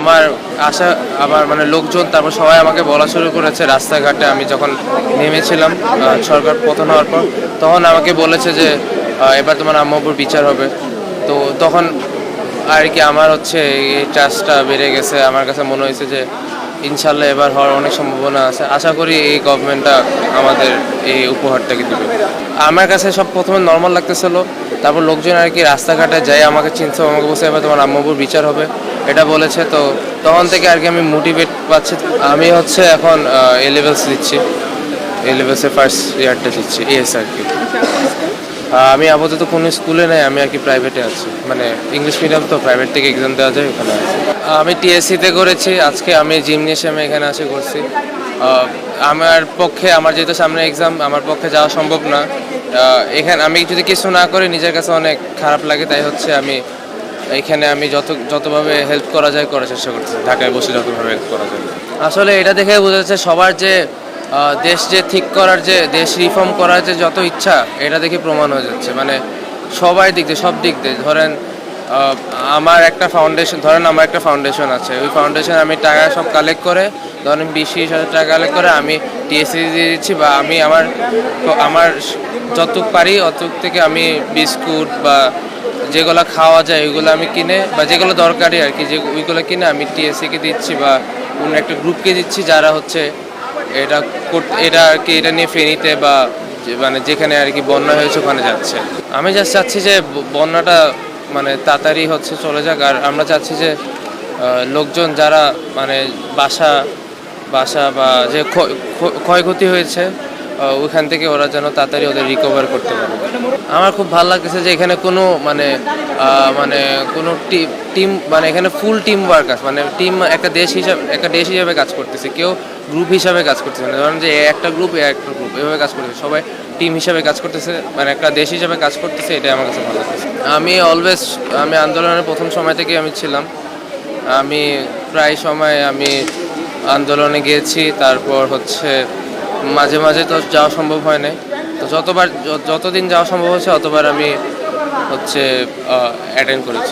আমার আশা, আমার মানে লোকজন, তারপর সবাই আমাকে বলা শুরু করেছে রাস্তাঘাটে। আমি যখন নেমেছিলাম সরকার পতন হওয়ার পর, তখন আমাকে বলেছে যে এবার তোমার আম্মাপুর বিচার হবে। তো তখন আর কি আমার হচ্ছে এই চাষটা বেড়ে গেছে। আমার কাছে মনে হয়েছে যে ইনশাল্লাহ এবার হওয়ার অনেক সম্ভাবনা আছে। আশা করি এই গভর্নমেন্টটা আমাদের এই উপহারটাকে দিবে। আমার কাছে সব প্রথমে নর্মাল লাগতেছিল, তারপর লোকজন আর কি রাস্তাঘাটে যাই, আমাকে চিনছে, আমাকে বসে এবার তোমার আম্মাবুর বিচার হবে। এটা বলেছে, তো তখন থেকে আর কি আমি মোটিভেট পাচ্ছি। আমি হচ্ছে এখন এ লেভেলস দিচ্ছি। এ লেভেলসের ফার্স্ট ইয়ারটা দিচ্ছি এস আর কি আমি আপাতত কোনো স্কুলে নেই, আমি আর কি প্রাইভেটে আছি। মানে ইংলিশ মিডিয়াম তো প্রাইভেট থেকে এক্সাম দেওয়া যায়, ওখানে আমি টিএসসিতে করেছি, আজকে আমি জিমনেশিয়ামে এখানে আসে করছি। আমার পক্ষে, আমার যেহেতু সামনে এক্সাম আমার পক্ষে যাওয়া সম্ভব না। এখানে আমি যদি কিছু না করি, নিজের কাছে অনেক খারাপ লাগে, তাই হচ্ছে আমি এখানে আমি যত, যতভাবে হেল্প করা যায়, করার চেষ্টা করছি ঢাকায় বসে যতভাবে হেল্প করা যায়। আসলে এটা দেখে বোঝা যাচ্ছে সবার যে দেশ যে ঠিক করার যে, দেশ রিফর্ম করার যে যত ইচ্ছা, এটা দেখে প্রমাণ হয়ে যাচ্ছে। মানে সবাই দিক দিয়ে, সব দিক দিয়ে। ধরেন আমার একটা ফাউন্ডেশন ধরেন আমার একটা ফাউন্ডেশন আছে। ওই ফাউন্ডেশন আমি টাকা সব কালেক্ট করে, ধরেন বিশ, ত্রিশ হাজার টাকা কালেক্ট করে আমি টিএসসি দিয়ে দিচ্ছি বা আমি আমার আমার যতটুক পারি, অতটুক থেকে আমি বিস্কুট বা যেগুলো খাওয়া যায়, ওইগুলো আমি কিনে বা যেগুলো দরকারি আর কি, যে ওইগুলো কিনে আমি টিএসসিকে দিচ্ছি বা অন্য একটা গ্রুপকে দিচ্ছি যারা হচ্ছে এটা এটা আর কি, এটা নিয়ে ফেনীতে বা মানে যেখানে আর কি বন্যা হয়েছে, ওখানে যাচ্ছে। আমি জাস্ট চাচ্ছি যে বন্যাটা মানে তাড়াতাড়ি হচ্ছে, চলে যাক। আর আমরা চাচ্ছি যে লোকজন যারা মানে বাসা বাসা বা যে ক্ষয়- ক্ষয়ক্ষতি হয়েছে ওইখান থেকে ওরা যেন তাড়াতাড়ি ওদের রিকভার করতে পারে। আমার খুব ভালো লাগতেছে যে এখানে কোনো মানে মানে কোনো টিম মানে এখানে ফুল টিম ওয়ার্ক আছে। মানে টিম একটা দেশ হিসাবে, একটা দেশ হিসাবে কাজ করতেছে। কেউ গ্রুপ হিসাবে কাজ করতেছে না। ধরেন যে একটা গ্রুপ একটা গ্রুপ এভাবে কাজ করতেছে। সবাই টিম হিসাবে কাজ করতেছে মানে একটা দেশ হিসাবে কাজ করতেছে, এটাই আমার কাছে ভালো লাগতেছে। আমি অলওয়েজ আমি আন্দোলনের প্রথম সময় থেকে আমি ছিলাম। আমি প্রায় সময় আমি আন্দোলনে গিয়েছি, তারপর হচ্ছে মাঝে মাঝে তো যাওয়া সম্ভব হয় নাই। তো যতবার যতদিন যাওয়া সম্ভব হয়েছে অতবার আমি হচ্ছে অ্যাটেন্ড করেছি।